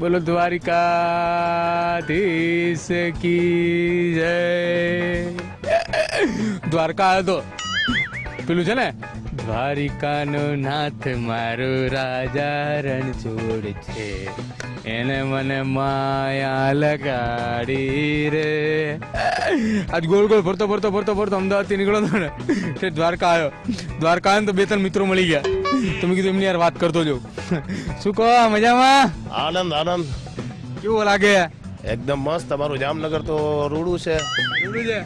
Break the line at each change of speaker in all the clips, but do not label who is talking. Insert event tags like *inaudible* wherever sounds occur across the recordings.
બોલો દ્વારિકાધીશ કી જય. દ્વારકા તો પેલું છે ને? દ્વારિકાનો નાથ મારો રાજા રણછોડ છે. એને મને માયા લગાડી રે. આજ ગોળ ગોળ ફરતો ફરતો ફરતો ફરતો અમદાવાદથી નીકળો હતો ને તે દ્વારકા આવ્યો દ્વારકા આવ્યો તો બે ત્રણ મિત્રો મળી ગયા. તો મેં કીધું એમની યાર વાત કરતો જો શું કહો મજામાં?
આનંદ આનંદ.
કેવું લાગે?
એકદમ મસ્ત. તમારું જામનગર તો રૂડું છે.
રૂડું છે?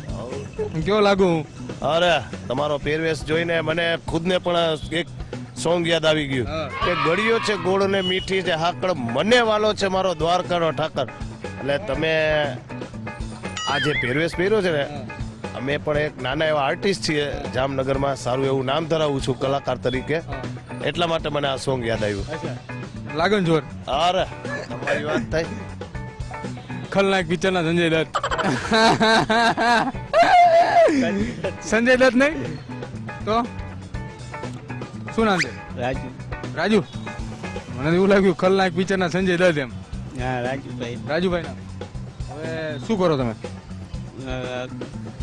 કેવો લાગુ
અરે તમારો પહેરવેશ જોઈને મને ખુદને પણ એક સોંગ યાદ આવી ગયું. કે ગળિયો છે ગોળ ને મીઠી છે હાકડ મને વાલો છે મારો દ્વારકાનો ઠાકર. એટલે તમે આ જે પહેરવેશ પહેર્યો છે ને અમે પણ એક નાના એવા આર્ટિસ્ટ છીએ જામનગરમાં સારું એવું નામ ધરાવું છું કલાકાર તરીકે. એટલા માટે મને આ સોંગ યાદ આવ્યું.
લાગન લાગે જોર
અરે તમારી વાત થાય
ખલનાયક પિક્ચરના સંજય દત્ત. સંજય દત્ત નહીં? તો? શું નામ છે?
રાજુ.
રાજુ? મને એવું લાગ્યું ખલનાયક પિક્ચરના સંજય દત્ત એમ.
હા રાજુભાઈ.
રાજુભાઈ ના હવે શું કરો તમે?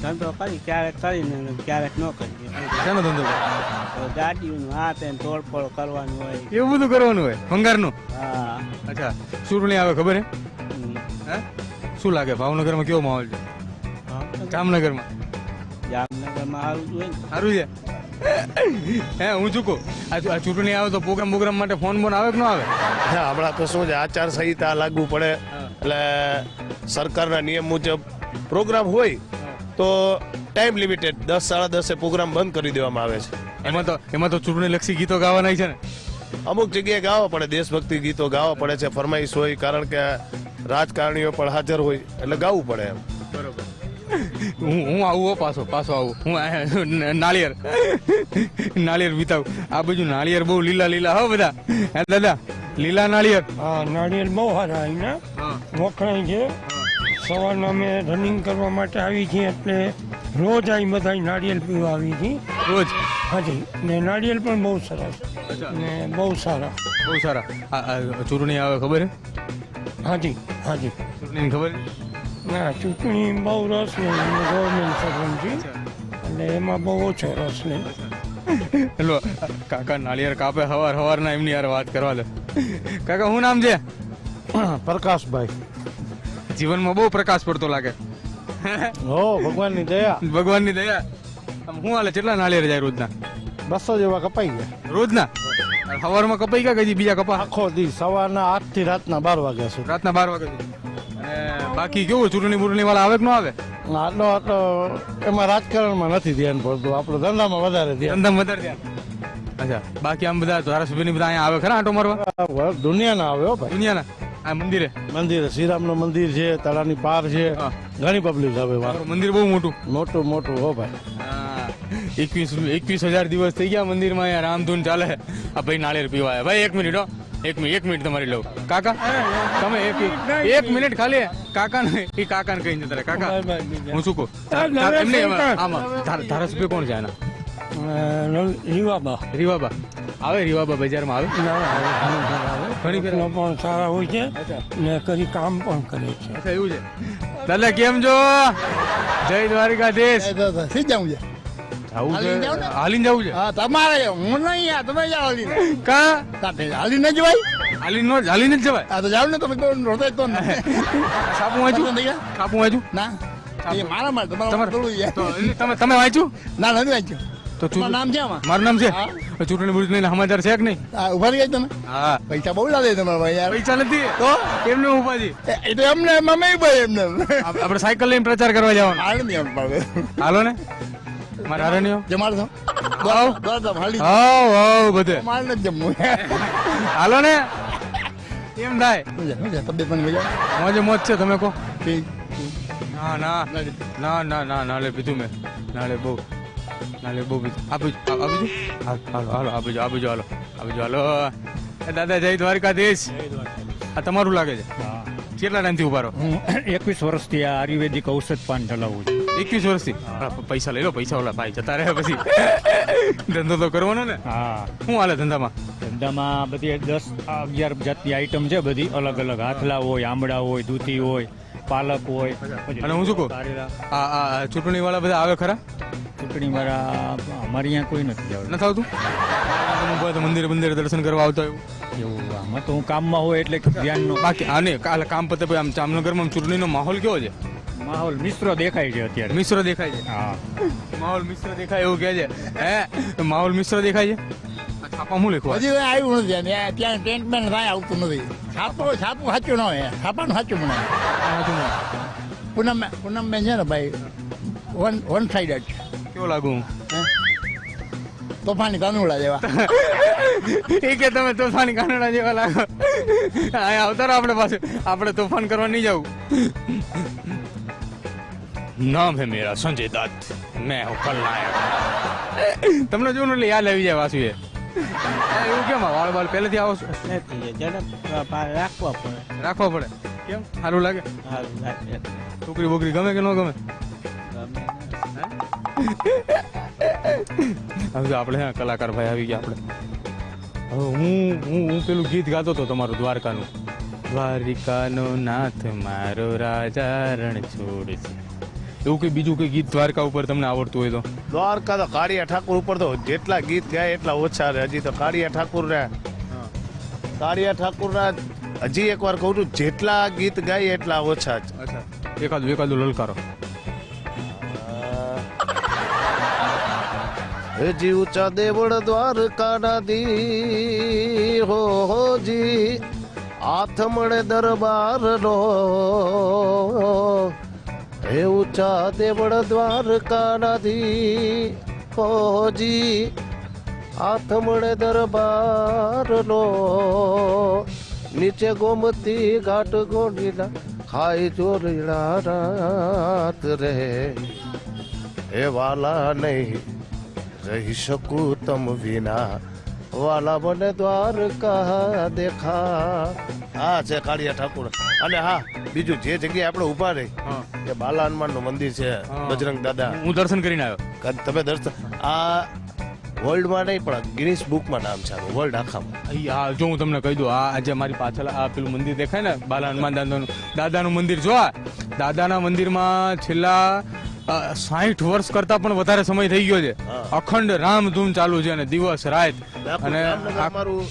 ધંધો કરી ક્યારેક કરીને ક્યારેક ન કરીએ.
શાનો ધંધો કરો?
ગાડીઓનું આ તે તોડફોડ કરવાનું હોય.
એવું બધું કરવાનું હોય? ભંગારનું
હા.
અચ્છા ચૂંટણી આવે ખબર હે. શું લાગે? ભાવનગરમાં કેવો માહોલ છે. જામનગરમાં?
જામનગરમાં સારું જોઈએ
સારું છે? હે હું ચૂકો આ આ ચૂંટણી આવે તો પ્રોગ્રામ પ્રોગ્રામ માટે ફોન બોન આવે કે ન આવે?
હા, હમણાં તો શું છે આચાર સંહિતા લાગુ પડે. એટલે સરકારના નિયમ મુજબ પ્રોગ્રામ હોય તો ટાઈમ લિમિટેડ દસ સાડા દસે પ્રોગ્રામ બંધ કરી દેવામાં આવે છે.
એમાં તો એમાં તો ચૂંટણી લક્ષી ગીતો ગાવાના છે ને.
અમુક જગ્યાએ ગાવા પડે દેશભક્તિ ગીતો ગાવા પડે છે ફરમાઈશ હોય કારણ કે રાજકારણીઓ પણ હાજર હોય એટલે ગાવું પડે એમ.
હું હું આવું હો પાછો પાછો આવું. હું નાળિયેર. નાળિયેર વિતાવું. આ બાજુ નાળિયેર બહુ લીલા લીલા હો બધા. હે દાદા લીલા નાળિયેર.
હા નાળિયેર બહુ સારા અહીંના વખણાય છે. સવારના અમે રનિંગ કરવા માટે આવી છીએ એટલે રોજ અહીં બધા નાળિયેર પીવા આવી છીએ.
રોજ?
હાજી. ને નાળિયેર પણ બહુ સરસ. ને બહુ સારા.
બહુ સારા. ચૂંટણી આવે ખબર
હાજી હાજી.
ચૂંટણીની ખબર
ના ચૂંટણી બહુ રસ નહીં ગવર્મેન્ટ છે એટલે એમાં બહુ ઓછો રસ નહીં
હેલો કાકા નાળિયેર કાપે હવાર હવારના એમની યાર વાત કરવા દે. કાકા શું નામ છે?
પ્રકાશભાઈ.
જીવનમાં બહુ પ્રકાશ પડતો લાગે.
હો ભગવાનની દયા.
ભગવાનની દયા. આમ શું હાલે કેટલા નાળિયેર જાય રોજના?
બસો જેવા કપાઈ ગયા.
રોજના? સવારમાં કપાઈ ગયા કે હજી બીજા કપા?
આખો દી સવારના આઠથી રાતના બાર વાગ્યા સુધી.
રાતના બાર વાગે સુધી. અને બાકી કેવું ચૂંટણી બુરણી વાળા આવે કે ન આવે?
આટલો આટલો એમાં રાજકારણમાં નથી ધ્યાન પડતું. આપણો ધંધામાં વધારે ધ્યાન.
ધંધામાં વધારે ધ્યાન. અચ્છા બાકી આમ બધા ધારાસભ્યની બધા અહીંયા આવે ખરા આટો મારવા?
દુનિયાના આવે હો ભાઈ.
દુનિયાના? આ મંદિરે?
મંદિર. શ્રીરામનું મંદિર છે તળાની પાર છે.
હા.
ઘણી પબ્લિક આવે.
મંદિર બહુ મોટું?
મોટું મોટું હો ભાઈ.
એકવીસ એકવીસ હજાર દિવસ થઈ ગયા મંદિરમાં અહીંયા. રામધૂન ચાલે. આ ભાઈ નાળિયેર પીવા આવ્યા. ભાઈ એક મિનિટ હો. એક મિનિટ એક મિનિટ તમારી લઉં. કાકા તમે એક એક મિનિટ ખાલી. કાકા ને એ કાકા ને કઈ જતા રહે. કાકા હું શું કહું? એમને આમાં ધારા- ધારાસભ્ય કોણ છે આના?
રીવાબા.
રીવાબા. આવે રીવાબા બજારમાં આવે?
ના, આવે, ઘણી
ફેર
પણ સારા હોય છે ને કરી કામ પણ કરે છે.
અચ્છા એવું છે. દાદા કેમ છો? જય દ્વારકાધીશ.
શી જવું છે? હાલીને જાવ
છે?
ને? હા તમારે હું નહીં આ તમે જાઓ હાલીને
કા?
સાથે હાલીને જવાય?
હાલીને નો- હાલીને જ જવાય?
આ તો જાવ ને તમે તો રોતે તો ને *laughs*
સાપુ વાંચ્યું?
પસંદ થઈ
વાંચું
ના. એ મારા માટે તમારા
તમારે
થોડું
તમે તમે વાંચ્યું?
ના નથી વાંચ્યું.
તો
તમારું નામ છે આમાં
મારું નામ છે ચૂંટણી નહીં સમાચાર છે કે નહીં
ઊભા રહી તમે
હા
પૈસા બહુ લાગે તમારા ભાઈ યાર
પૈસા નથી
તો
એમને ઉપાજી
એ- તો એમને મમ્મી ભાઈ એમને
આપણે સાયકલ લઈને પ્રચાર કરવા જવાનું
હાલ નહીં એમ
હાલો ને મારા હારે
જમાડ
હાવ હાવ બધે
મારે નથી જમવું
હાલો ને એમ થાય
તબિયત પણ મજા
મોજે મોજ છે તમે કહો
ના
ના ના ના ના ના લે પીધું મેં નાલે બહુ નાલે બહુ પીધું આ બીજું આ બીજું? હાલો હાલો હાલો આ બીજું આ બીજું હાલો આ હાલો. દાદા જય દ્વારકાધીશ. આ તમારું લાગે છે? કેટલા ટાઈમથી ઊભા રહો?
હું *coughs* એકવીસ વર્ષથી આ આયુર્વેદિક ઔષધ પાન ચલાવું છું.
એકવીસ વર્ષથી? પૈસા લઈ લો પૈસા ઓલા ભાઈ જતા રહ્યા પછી. *laughs* ધંધો તો કરવાનો ને.
હા.
શું હાલે ધંધામાં?
ધંધામાં બધી દસ અગિયાર જાતની આઈટમ છે બધી અલગ અલગ. હાથલા હોય આંબળા હોય દૂધી હોય પાલક હોય.
અને હું શું કહું? આ આ ચૂંટણી વાળા બધા આવે ખરા?
ચૂંટણી વાળા અમારે અહીંયા કોઈ નથી આવતું
નથી આવતું? બધા તો મંદિરે મંદિરે દર્શન કરવા આવતા એવું?
એવું આમાં તો હું કામમાં હોય એટલે ધ્યાન નો
બાકી આ કાલે કામ પતે પછી આમ જામનગરમાં આમ ચૂંટણીનો માહોલ કેવો છે?
માહોલ મિશ્ર દેખાય છે અત્યારે.
મિશ્ર દેખાય છે?
હા.
માહોલ મિશ્ર દેખાય એવું કહે છે. હે? માહોલ મિશ્ર દેખાય છે? છાપામાં શું લખવા
હજી આવ્યું નથી અને ત્યાં ટેન્ટમેન્ટ કાંઈ આવતું નથી. છાપો છાપું સાચું ન હોય. છાપાનું સાચું મને. પૂનમ પૂનમ બેન છે ને ભાઈ વન વન સાઈડ જ.
કેવો લાગુ
તોફાની કાનુડા જેવા. *laughs*
એ કે તમે તોફાની કાનુડા જેવા લાગો. અવતારો આપણે પાસે આપણે તોફાન કરવા નહીં જવું નામ હે મેરા સંજય દત્ત. મેં હું કલ તમને જોયું એટલે આ લેવી જાય વાસુ એ. એવું કેમ વાળ બાળ પહેલેથી આવો
રાખવા પડે.
રાખવા પડે. કેમ? સારું લાગે. છોકરી બોકરી ગમે કે ન ગમે? હવે જો આપણે હા કલાકાર ભાઈ આવી ગયા આપણે. હવે હું હું હું પેલું ગીત ગાતો હતો તમારું દ્વારકાનું. દ્વારિકાનો નાથ મારો રાજા રણ છોડ છે. એવું કઈ બીજું કઈ ગીત દ્વારકા ઉપર તમને આવડતું હોય તો?
દ્વારકા તો કાળિયા ઠાકુર ઉપર તો જેટલા ગીત ગાય એટલા ઓછા રહે. હજી તો કાળિયા ઠાકુર ને કાળિયા ઠાકુર ના હજી એક વાર કહું છું જેટલા ગીત ગાય એટલા ઓછા
એકાદું એકાદું લલકારો.
હજી ઊંચા દેવળ દ્વારકા દી હો હો જી આથમણે દરબાર નો હે ઊંચા દેવળ દ્વારકા દી હો જી આથમણે દરબાર નો નીચે ગોમતી ઘાટ ગોંડીલા ખાઈ ચોરીડા રાત રે એ વાલા નહીં રહી શકું તમ વિના વાલા બને દ્વારકા દેખા હા છે કાળિયા ઠાકુર અને હા બીજું જે જગ્યાએ આપણે ઊભા રહી એ બાલા હનુમાનનું મંદિર છે બજરંગ દાદા
હું દર્શન કરીને આવ્યો.
તમે દર્શન આ વર્લ્ડમાં નહીં પણ ગિનિસ બુકમાં નામ છે વર્લ્ડ આખામાં.
હા જો હું તમને કહી દઉં આ આજે મારી પાછળ આ પેલું મંદિર દેખાય ને બાલા હનુમાન દાદાનું દાદાનું મંદિર જો આ દાદાના મંદિરમાં છેલ્લા સાઠ વર્ષ કરતા પણ વધારે સમય થઈ ગયો છે. અખંડ રામધૂન ચાલુ છે અને દિવસ રાત અને આ-
અમારું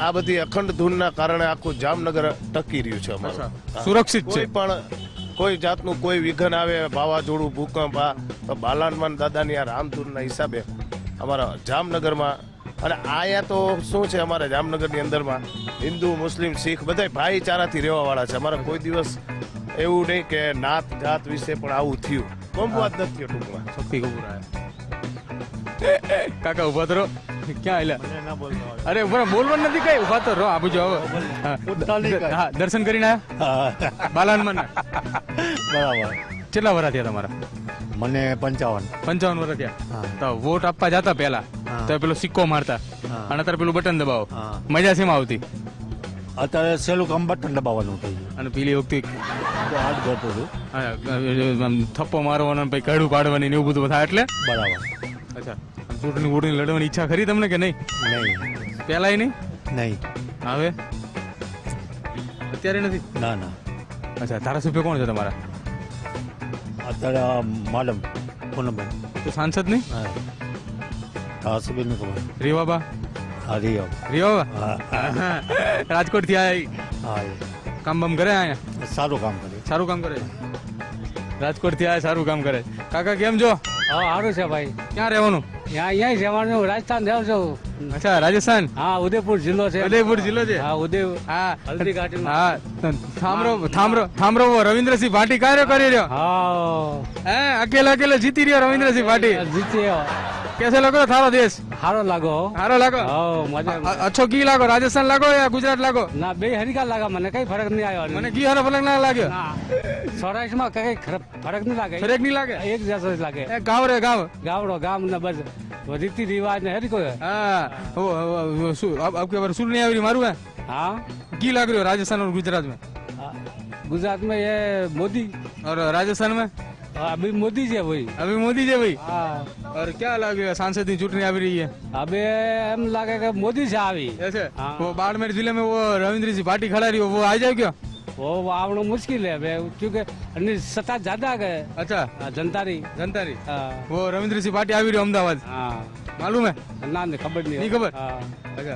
આ બધી અખંડ ધૂનના કારણે આખું જામનગર ટકી રહ્યું છે અમારું.
સુરક્ષિત છે.
પણ કોઈ જાતનું કોઈ વિઘન આવે વાવાઝોડું ભૂકંપ આ બાલાનમાન દાદાની આ રામધૂનના હિસાબે અમારા જામનગરમાં અને આયા તો શું છે અમારા જામનગરની અંદરમાં? હિન્દુ મુસ્લિમ શીખ બધા ભાઈચારાથી રહેવા વાળા છે. અમારા કોઈ દિવસ એવું નહીં કે નાત જાત વિશે પણ આવું થયું. બમવાદ નથી ટૂંકમાં
શક્તિ કપૂર આયા કાકા ઊભા તો ક્યાં આયલા? અરે ઊભા બોલવાનું નથી કઈ? ઊભા તો રહો આ બાજુ હા. દર્શન કરીને આયા? બાલા હનુમાન
બરાબર.
કેટલા વરા થયા તમારા?
મને પંચાવન.
પંચાવન વર્ષ થયા? તો વોટ આપવા જતા પેલા. તો પેલો સિક્કો મારતા. અને અત્યારે પેલું બટન દબાવો. મજા શેમાં આવતી?
અત્યારે સહેલું કામ બટન દબાવવાનું થઈ
અને પેલી વખતે
હાથ કરતો
હા, થપ્પો મારવાનો પછી કડું પાડવાની ને એવું બધું થાય એટલે?
બરાબર.
અચ્છા. ચૂંટણી વોટણી લડવાની ઈચ્છા ખરી તમને કે નહીં?
નહીં.
પેલાય નહીં?
નહીં.
હવે? અત્યારે નથી?
ના ના.
અચ્છા ધારાસભ્ય કોણ છે તમારા?
અત્યારે માડમ પૂનમબેન
તો સાંસદ નહીં?
હા. નહીં ખબર.
રેવાબા?
હા
રેવાબા.
હા *laughs*
રાજકોટથી આયા
હા
કામ બામ કરે અહીંયા?
સારું કામ કરે.
સારું કામ કરે? રાજકોટથી આ સારું કામ કરે. કાકા કેમ છો?
હા સારું છે ભાઈ.
ક્યાં રહેવાનું?
અહીંયા જવાનું રાજસ્થાન જાઉં છું.
અચ્છા રાજસ્થાન?
હા ઉદયપુર જિલ્લો છે.
ઉદયપુર જિલ્લો છે?
હા ઉદય
હા.
હલ્દી ઘાટી
હા થામરો થામરો થામરો રવિન્દ્રસિંહ ભાટી કાર્ય કરી રહ્યો?
હા.
હે અકેલા અકેલા જીતી રહ્યો રવિન્દ્રસિંહ ભાટી?
જીતી
कैसे लगो थारो देश
हारो लागो
हारो लागो
हो
मजा अच्छो की लागो राजस्थान लागो या गुजरात लागो
ના બે હરિકા લાગા મને કઈ ફરક નહીં આવ્યો.
મને કી હરો ફરક ના લાગ્યો?
સૌરાષ્ટ્રમાં કઈ ફરક નહીં લાગે.
ફરક નહીં લાગે?
એક જેસો લાગે.
ગાવ રે ગાવ.
ગાવડો ગામ ને બસ. રીતિ રિવાજ ને હરિકો
હા. શું આપકે બાર સુર નહીં આવી મારું
હે?
હા? કી લાગ રહ્યો રાજસ્થાન और गुजरात में
गुजरात में ये मोदी
और राजस्थान में
अभी मोदी जी है वही
अभी मोदी जी भाई
हाँ
और क्या लगे सांसद की चुटनी આવી રહી है
अबे हम लगे कि मोदी से આવી
ऐसे
हाँ।
वो बाड़मेर जिले में वो रविंद्र सिंह पार्टी खड़ा रही हो वो आ जाए क्या
वो आवड़ो मुश्किल है बे क्योंकि अन्य सत्ता ज्यादा गए
अच्छा
जनता रही
जनता रही
हाँ
वो रविंद्र सिंह पार्टी આવી રહ્યો અમદાવાદ
हाँ
मालूम है
ना नहीं खबर नहीं
नहीं खबर?
हाँ
अच्छा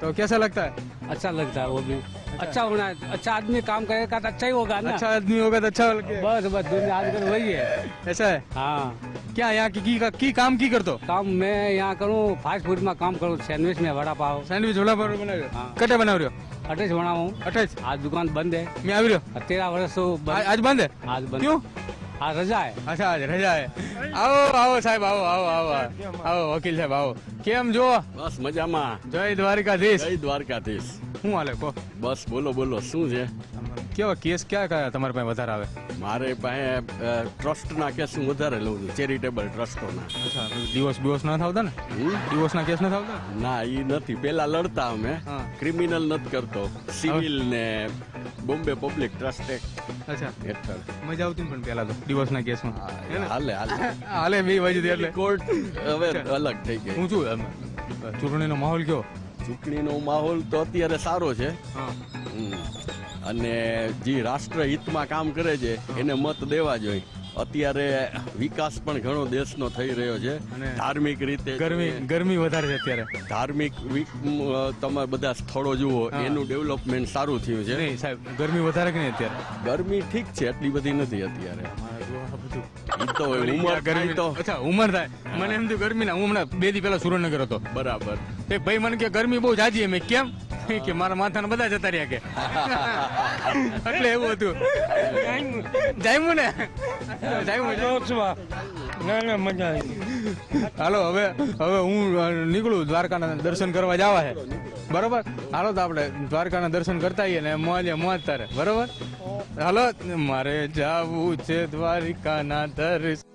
तो कैसा लगता है
अच्छा लगता है वो भी अच्छा होना है अच्छा आदमी काम करेगा तो अच्छा ही होगा ना
अच्छा आदमी होगा तो अच्छा लगे
बस बस दुनिया आजकल वही है
ऐसा है
हाँ
क्या यहाँ की, की, की काम की करतो
काम मैं यहाँ करूँ फास्ट फूड में काम करूँ सैंडविच में वड़ा पाव
સેન્ડવિચ વડા પાવ બનાવ્યો
હા.
કટે બનાવ્યો
अटैच बनाऊँ
અઠાઈસ
आज दुकान बंद है
મેં આવી રહ્યો
तेरह वर्ष तो
આ-
बंद
આજ બંધ હે
आज बंद
क्यों
હા રજા
અચ્છા રજા હે. આવો આવો સાહેબ આવો આવો આવો. આવો વકીલ સાહેબ આવો. કેમ જો
બસ મજામાં.
જય દ્વારકાધીશ.
જય દ્વારકાધીશ.
શું હાલે કો
બસ બોલો બોલો શું છે?
કેવા કેસ ક્યાં કયા તમારી પાસે વધારે આવે?
મારે પાસે ટ્રસ્ટના કેસ હું વધારે લઉં છું ચેરિટેબલ ટ્રસ્ટોના.
દિવસ દિવસ ના થાવતા ને? દિવસના કેસ ના થાવતા?
ના એ નથી. પેલા લડતા અમે. ક્રિમિનલ નથી કરતો. સિવિલ ને બોમ્બે પબ્લિક ટ્રસ્ટ. એક્ટ
અચ્છા.
હેઠળ.
મજા આવતી પણ પેલા તો દિવસના કેસમાં.
હાલે હાલે.
હાલે બે બાજુથી એટલે.
કોર્ટ હવે અલગ થઈ ગઈ.
હું છું ચૂંટણીનો માહોલ કયો
ચૂંટણીનો માહોલ તો અત્યારે સારો છે. અને જે રાષ્ટ્ર હિતમાં કામ કરે છે એને મત દેવા જોઈએ. અત્યારે વિકાસ પણ ઘણો દેશનો થઈ રહ્યો છે. ધાર્મિક રીતે
ગરમી ગરમી વધારે છે અત્યારે.
ધાર્મિક તમે બધા સ્થળો જુઓ એનું ડેવલપમેન્ટ સારું થયું છે.
નહીં સાહેબ ગરમી વધારે કે નહીં અત્યારે?
ગરમી ઠીક છે એટલી બધી નથી અત્યારે. તો ઉંમર
ગરમી
તો
અચ્છા ઉંમર થાય. મને એમ થયું ગરમી ના હું હમણાં બે દી પહેલા સુરેન્દ્રનગર હતો.
બરાબર.
એક ભાઈ મને કે ગરમી બહુ જાજી મેં કેમ? *laughs* કે મારા માથાના બધા જતા રહ્યા કે. *laughs* એટલે એવું હતું. જામ્યું ને? જામ્યું
મજા આવી
હાલો હવે હવે હું નીકળું દ્વારકાના દર્શન કરવા જવા હે. બરોબર? હાલો તો આપણે દ્વારકાના દર્શન કરતા આવીએ ને મોજે મોજ તારે. બરોબર? હાલો મારે જાવું છે દ્વારિકાના દર્શન